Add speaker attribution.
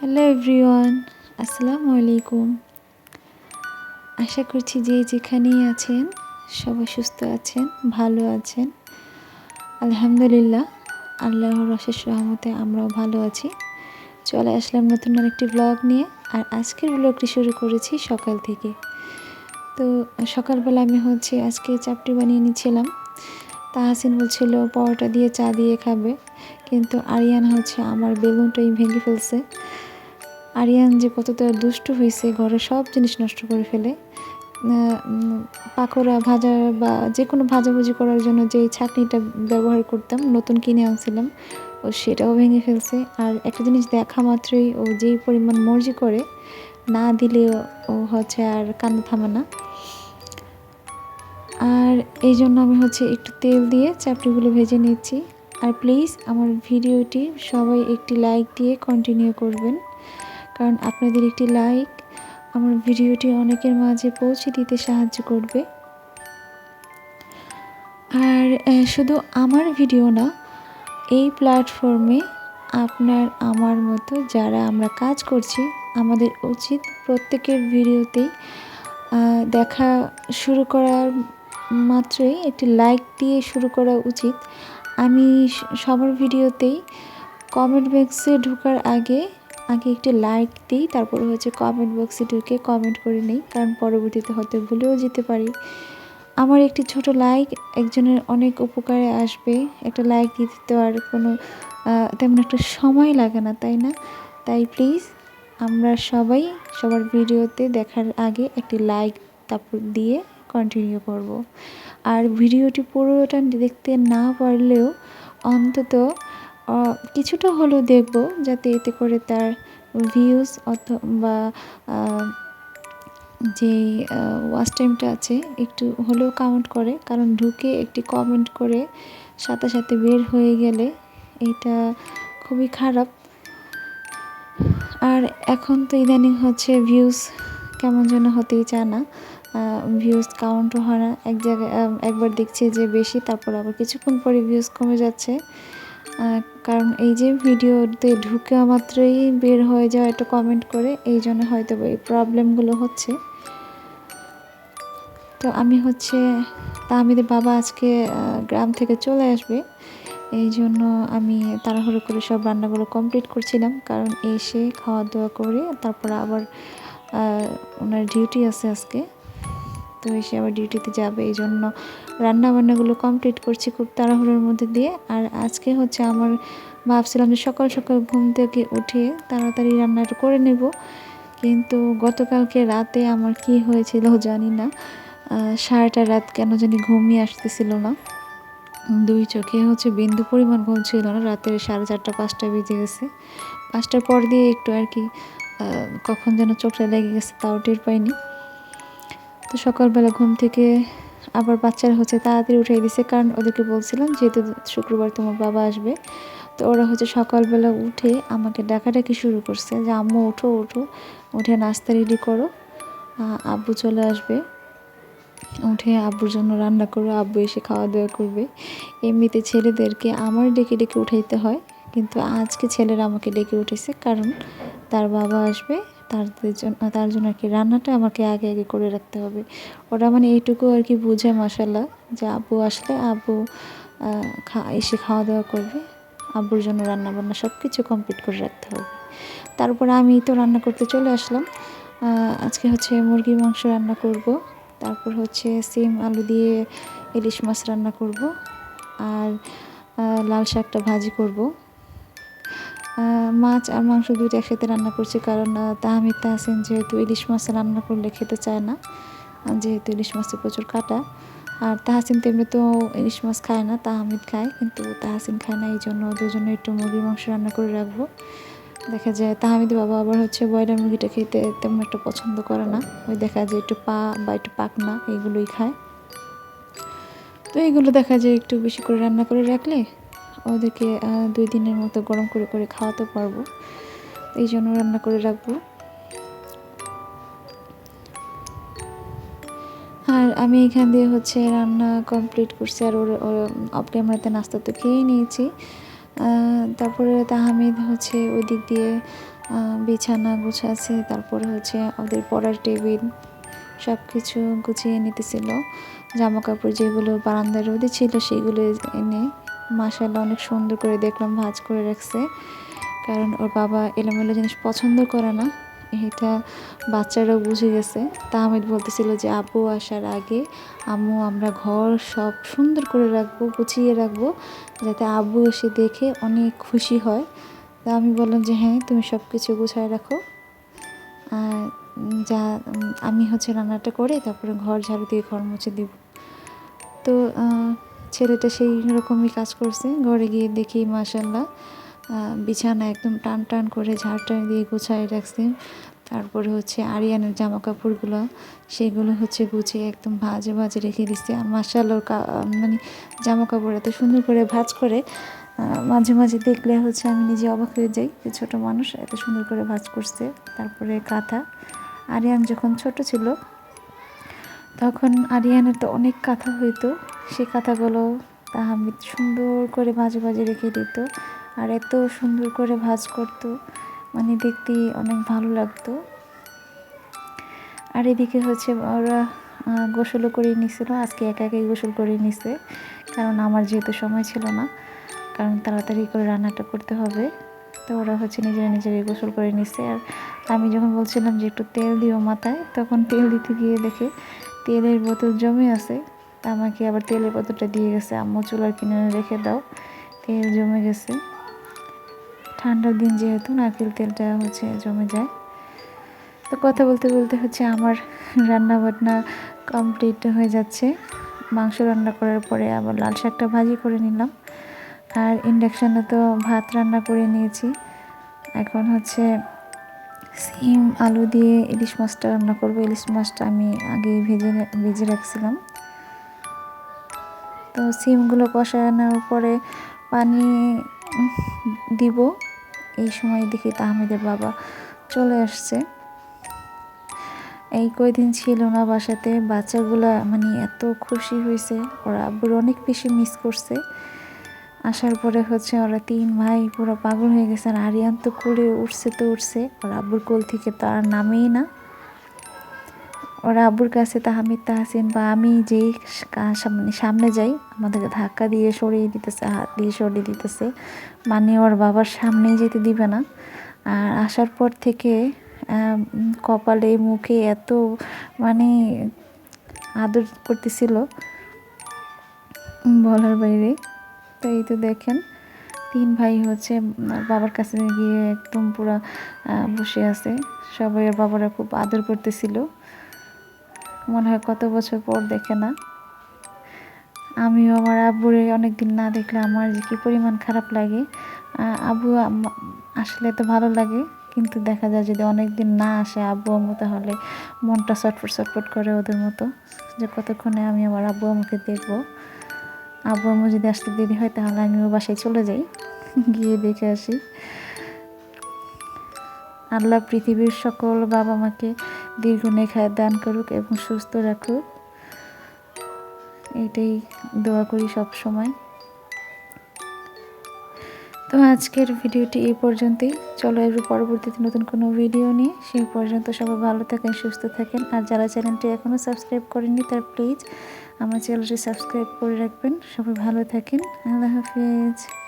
Speaker 1: Hello everyone আসসালামু আলাইকুম আশা করছি যে যেখানেই আছেন, সবাই সুস্থ আছেন, ভালো আছেন। আলহামদুলিল্লাহ, আল্লাহর অশেষ রহমতে আমরাও ভালো আছি। চলে আসলাম নতুন আরেকটি ব্লগ নিয়ে, আর আজকের ব্লগটি শুরু করেছি সকাল থেকে। তো সকালবেলা আমি হচ্ছে আজকে চাপটি বানিয়ে নিচ্ছিলাম। তাহাসিন বলছিল, পরোটা দিয়ে চা দিয়ে খাবে। কিন্তু আরিয়ান হচ্ছে আমার বেলুনটাই ভেঙে ফেলছে। আরিয়ান যে কতটা দুষ্ট হয়েছে ঘরে সব জিনিস নষ্ট করে ফেলে। পাকোড়া ভাজা বা যে কোনো ভাজাভুজি করার জন্য যে ছাঁকনিটা ব্যবহার করতাম, নতুন কিনে আনছিলাম, ও সেটাও ভেঙে ফেলছে। আর একটা জিনিস দেখা মাত্রই ও যেই পরিমাণ মর্জি করে, না দিলে ও হচ্ছে আর কান্না থামে না। আর এই জন্য আমি হচ্ছে একটু তেল দিয়ে চাপড়িগুলো ভেজে নিচ্ছি। আর প্লিজ আমার ভিডিওটি সবাই একটি লাইক দিয়ে কন্টিনিউ করবেন। কারণ আপনাদের একটি লাইক আমার ভিডিওটি অনেকের মাঝে পৌঁছে দিতে সাহায্য করবে। আর শুধু আমার ভিডিও না, এই প্ল্যাটফর্মে আপনার, আমার মতো যারা আমরা কাজ করছি, আমাদের উচিত প্রত্যেকের ভিডিওতেই দেখা শুরু করার মাত্রই একটি লাইক দিয়ে শুরু করা উচিত। আমি সবার ভিডিওতেই কমেন্ট বক্সে ঢোকার আগে আগে একটি লাইক দিই, তারপরে হচ্ছে কমেন্ট বক্সে ঢুকে কমেন্ট করে নিই, কারণ পরবর্তীতে হয়তো ভুলেও যেতে পারি। আমার একটি ছোট লাইক একজনের অনেক উপকারে আসবে। একটা লাইক দিতে তো আর কোনো তেমন একটা সময় লাগে না, তাই না? তাই প্লিজ আমরা সবাই সবার ভিডিওতে দেখার আগে একটি লাইক তারপর দিয়ে কন্টিনিউ করব। আর ভিডিওটি পুরোটা দেখতে না পারলেও অন্তত কিছুটা হলেও দেখব যাতে এতে করে তার ভিউজ অথবা যে ওয়াচ টাইমটা আছে একটু হলেও কাউন্ট করে। কারণ ঢুকে একটি কমেন্ট করে সাথে সাথে বের হয়ে গেলে এটা খুবই খারাপ। আর এখন তো ইদানিং হচ্ছে ভিউজ কেমন যেন হতেই চায় না। ভিউজ কাউন্টও হয় না। এক জায়গায় একবার দেখছি যে বেশি, তারপর আবার কিছুক্ষণ পরে ভিউজ কমে যাচ্ছে। কারণ এই যে ভিডিওতে ঢুকে মাত্রই বের হয়ে যাওয়া একটা কমেন্ট করে, এই জন্য হয়তো এই প্রবলেমগুলো হচ্ছে। তো আমি হচ্ছে তা তাহমিদের বাবা আজকে গ্রাম থেকে চলে আসবে। এই জন্য আমি তাড়াহুড়ো করে সব রান্নাগুলো কমপ্লিট করছিলাম, কারণ এসে খাওয়া দাওয়া করে, তারপর আবার ওনার ডিউটি আছে আজকে। তো এসে আবার ডিউটিতে যাবে এই জন্য রান্না বান্নাগুলো কমপ্লিট করছি খুব তাড়াহুড়োর মধ্যে দিয়ে। আর আজকে হচ্ছে আমার ভাবছিলাম যে সকাল সকাল ঘুম থেকে উঠে তাড়াতাড়ি রান্নাটা করে নেব। কিন্তু গতকালকে রাতে আমার কি হয়েছিল জানি না। সারাটা রাত কেন জানি ঘুমিয়ে আসতেছিল না। দুই চোখে হচ্ছে বিন্দু পরিমাণ ঘুম ছিল না, রাতের সাড়ে চারটা, পাঁচটা বেজে গেছে। পাঁচটার পর দিয়ে একটু আর কি কখন যেন চোখটা লেগে গেছে, তাও টের পাইনি। তো সকালবেলা ঘুম থেকে আবার বাচ্চারা হচ্ছে তাড়াতাড়ি উঠিয়ে দিছে, কারণ ওদেরকে বলছিলাম যেহেতু শুক্রবার তোমার বাবা আসবে, তো ওরা হচ্ছে সকালবেলা উঠে আমাকে ডাকাডাকি শুরু করছে যে, আম্মু, ওঠো ওঠো, উঠে নাস্তা রেডি করো। আব্বু চলে আসবে। উঠে আব্বুর জন্য রান্না করো, আব্বু এসে খাওয়া দাওয়া করবে। এমনিতে ছেলেদেরকে আমার ডেকে ডেকে উঠাইতে হয়, কিন্তু আজকে ছেলেরা আমাকে ডেকে উঠেছে কারণ তার বাবা আসবে তাদের জন্য তার জন্য আর কি রান্নাটা আমাকে আগে আগে করে রাখতে হবে। ওরা মানে এইটুকু আর কি বুঝে মশালা যে আব্বু আসলে আব্বু খা, এসে খাওয়া দাওয়া করবে, আব্বুর জন্য রান্না বান্না সব কিছু কমপ্লিট করে রাখতে হবে। তারপরে আমি তো রান্না করতে চলে আসলাম। আজকে হচ্ছে মুরগির মাংস রান্না করব, তারপর হচ্ছে সিম, আলু দিয়ে ইলিশ মাছ রান্না করব, আর লাল শাকটা ভাজি করব। মাছ আর মাংস দুইটা একসাথে রান্না করছি কারণ তাহামিদ তাহসিন যেহেতু ইলিশ মাছ রান্না করলে খেতে চায় না যেহেতু ইলিশ মাছে প্রচুর কাটা। আর তাহাসিন তেমনি তো ইলিশ মাছ খায় না, তাহামিদ খায়, কিন্তু তাহাসিন খায় না এই জন্য দুজনে একটু মুরগির মাংস রান্না করে রাখব। দেখা যায় তাহামিদ বাবা আবার হচ্ছে ব্রয়লার মুরগিটা খেতে তেমন একটা পছন্দ করে না, ওই দেখা যায় একটু পা বা একটু পাকনা, এইগুলোই খায়। তো এইগুলো দেখা যায় একটু বেশি করে রান্না করে রাখলে ওদেরকে দুই দিনের মতো গরম করে করে খাওয়াতে পারব। এই জন্য রান্না করে রাখব। আর আমি এখান দিয়ে হচ্ছে রান্না কমপ্লিট করছি, আর ওর অফ ক্যামেরাতে নাস্তা তো খেয়েই নিয়েছি। তারপরে তাহামিদ হচ্ছে ওই দিক দিয়ে বিছানা গুছাচ্ছে, তারপরে হচ্ছে ওদের পড়ার টেবিল সব কিছু গুছিয়ে নিতেছিল। জামা কাপড় যেগুলো বারান্দার রোদে ছিল সেগুলো এনে মাসাল্লাহ অনেক সুন্দর করে দেখলাম, ভাঁজ করে রাখছে। কারণ ওর বাবা এলোমেলো জিনিস পছন্দ করে না। এটা বাচ্চারাও বুঝে গেছে। তাহমিদ বলতেছিল যে, আব্বু আসার আগে আম্মু, আমরা ঘর সব সুন্দর করে রাখব, গুছিয়ে রাখব, যাতে আব্বু এসে দেখে অনেক খুশি হয়। তা আমি বললাম যে হ্যাঁ তুমি সব কিছু গুছায় রাখো। আর যা, আমি হচ্ছে রান্নাটা করে তারপরে ঘর ঝাড়ু দিয়ে ঘর মুছে দিব। তো ছেলেটা সেই রকমই কাজ করছে। ঘরে গিয়ে দেখি মাসাল্লাহ বিছানা একদম টান টান করে ঝাড় টান দিয়ে গুছায় রাখছে। তারপরে হচ্ছে আরিয়ানের জামা কাপড়গুলো সেগুলো হচ্ছে গুছিয়ে একদম ভাজে ভাজে রেখে দিচ্ছে। আর মাসাল্লাহ মানে জামা কাপড় এত সুন্দর করে ভাজ করে মাঝে মাঝে দেখলে হচ্ছে আমি নিজে অবাক হয়ে যাই যে ছোটো মানুষ এত সুন্দর করে ভাজ করছে। তারপরে কাঁথা। আরিয়ান যখন ছোট ছিল তখন আরিয়ানের তো অনেক কাঁথা হইতো। সেই কাঁথাগুলো তাহামিদ সুন্দর করে ভাজে ভাজে রেখে দিত আর এত সুন্দর করে ভাজ করতো মানে দেখতে অনেক ভালো লাগতো। আর এদিকে হচ্ছে ওরা গোসলও করে নিছিল, আজকে একা একাই গোসল করে নিছে, কারণ আমার যেহেতু সময় ছিল না, কারণ তাড়াতাড়ি করে রান্নাটা করতে হবে। তো ওরা হচ্ছে নিজেরা নিজেরাই গোসল করে নিচ্ছে আর আমি যখন বলছিলাম যে একটু তেল দিও মাথায়, তখন তেল দিতে গিয়ে দেখে তেলের বোতল জমে আছে। তা আমাকে আবার তেলের বোতলটা দিয়ে গেছে। আম্মু চুলার কিনে রেখে দাও। তেল জমে গেছে। ঠান্ডার দিন যেহেতু, নারকেল তেলটা হচ্ছে জমে যায়। তো কথা বলতে বলতে হচ্ছে আমার রান্না বান্না কমপ্লিট হয়ে যাচ্ছে। মাংস রান্না করার পরে আবার লাল শাকটা ভাজি করে নিলাম। আর ইন্ডাকশানে তো ভাত রান্না করে নিয়েছি। এখন হচ্ছে সিম, আলু দিয়ে ইলিশ মাছটা রান্না করব। ইলিশ মাছটা আমি আগে ভেজে ভেজে রাখছিলাম। তো সিমগুলো কষানোর পরে পানি দিব। এই সময় দেখি তাহমিদের বাবা চলে আসছে। এই কয়দিন ছিল না বাসাতে। বাচ্চাগুলা মানে এত খুশি হয়েছে। ওরা আব্বুর অনেক বেশি মিস করছে। আসার পরে হচ্ছে ওরা তিন ভাই পুরো পাগল হয়ে গেছে আর আরিয়ান তো কোলে উঠছে তো উঠছে ওর আব্বুর কোল থেকে তো আর নামেই না। ওরা আব্বুর কাছে তাহামিদ তাহাসিন বা আমি যেই কা- সামনে সামনে যাই, আমাদেরকে ধাক্কা দিয়ে সরিয়ে দিতেছে, হাত দিয়ে সরিয়ে দিতেছে। মানে ওর বাবার সামনেই যেতে দিবে না। আর আসার পর থেকে কপালে, মুখে এত মানে আদর করতেছিল। বলার বাইরে। তো এই তো দেখেন। তিন ভাই হচ্ছে বাবার কাছে গিয়ে একদম পুরো বসে আছে। সবাই বাবারা খুব আদর করতেছিল। মনে হয় কত বছর পর দেখে না। আমিও আমার আব্বুরে অনেকদিন না দেখলে আমার যে কী পরিমাণ খারাপ লাগে। আব্বু আসলে তো ভালো লাগে, কিন্তু দেখা যায় যদি অনেক দিন না আসে আব্বু আম্মু, তাহলে মনটা ছটফট ছটফট করে ওদের মতো। যে কতক্ষণে আমি আমার আব্বু আম্মুকে দেখব। আব্বু আম্মু যদি আসতে দেরি হয়, তাহলে আমি ও বাসায় চলে যাই। গিয়ে দেখে আসি। আল্লাহ পৃথিবীর সকল বাবা মাকে দীর্ঘ নেখায় দান করুক এবং সুস্থ রাখুক। এটাই দোয়া করি সব সময়। তো আজকের ভিডিওটি এই পর্যন্তই। চলো এর পরবর্তীতে নতুন কোনো ভিডিও নিয়ে। সেই পর্যন্ত সবাই ভালো থাকেন, সুস্থ থাকেন। আর যারা চ্যানেলটি এখনও সাবস্ক্রাইব করেননি, তার প্লিজ আমার চ্যানেলটি সাবস্ক্রাইব করে রাখবেন। সবাই ভালো থাকেন। আল্লাহ হাফিজ।